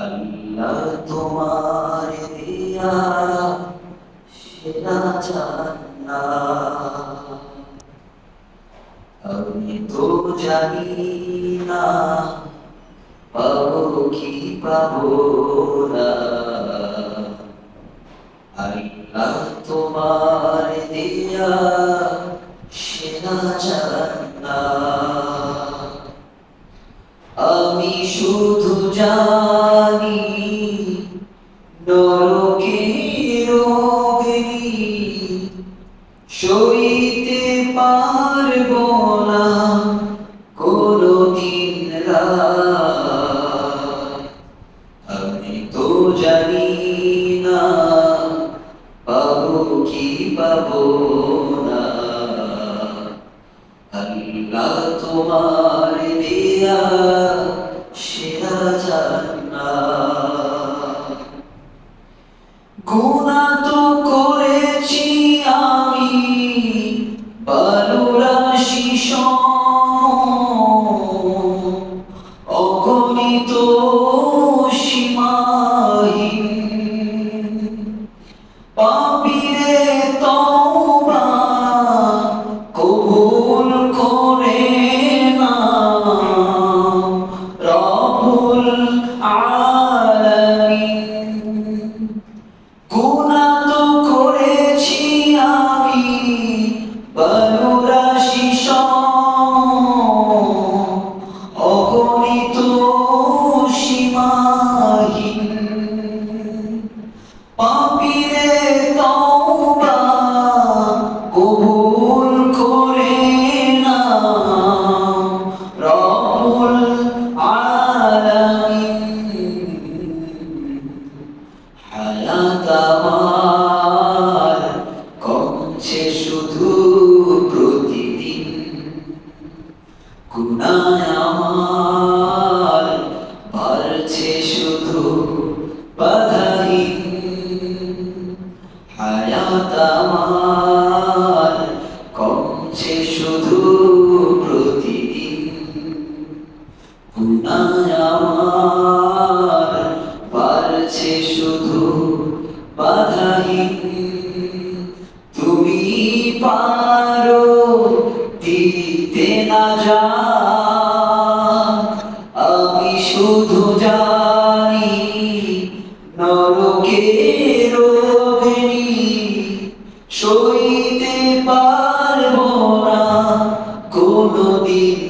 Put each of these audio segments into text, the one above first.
আল্লাহ তোমার দিয়া সেরা জান্নাত। আমি তো জানি না, পাবো কি পাবো না। আল্লাহ তোমার দিয়া সেরা জান্নাত। আমি শুধু জানি সইতে পারব না কোনদিন আমি জানি না পাবো কি পাবো না আল্লাহ তোমার দিয়া সেরা জান্নাত গুনাহ তো করেছি আমি বালুরাশি অগণিত সীমাহীন। পাপিরে তওবা কবুল করে না। হায়াত আমার কমছে শুধু প্রতিদিন গুনায় আমার বাড়ছে শুধু বাধাহীন। হায়াত আমার কমছে শুধু প্রতিদিন গুনায় আমার বাড়ছে বাধাহীন। তুমি পারো দিতে না যা আমি শুধু জানি নরকের অগ্নি সইতে পারব না। কোনদিন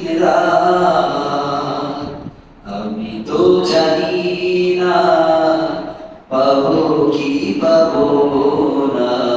কি পাবো না?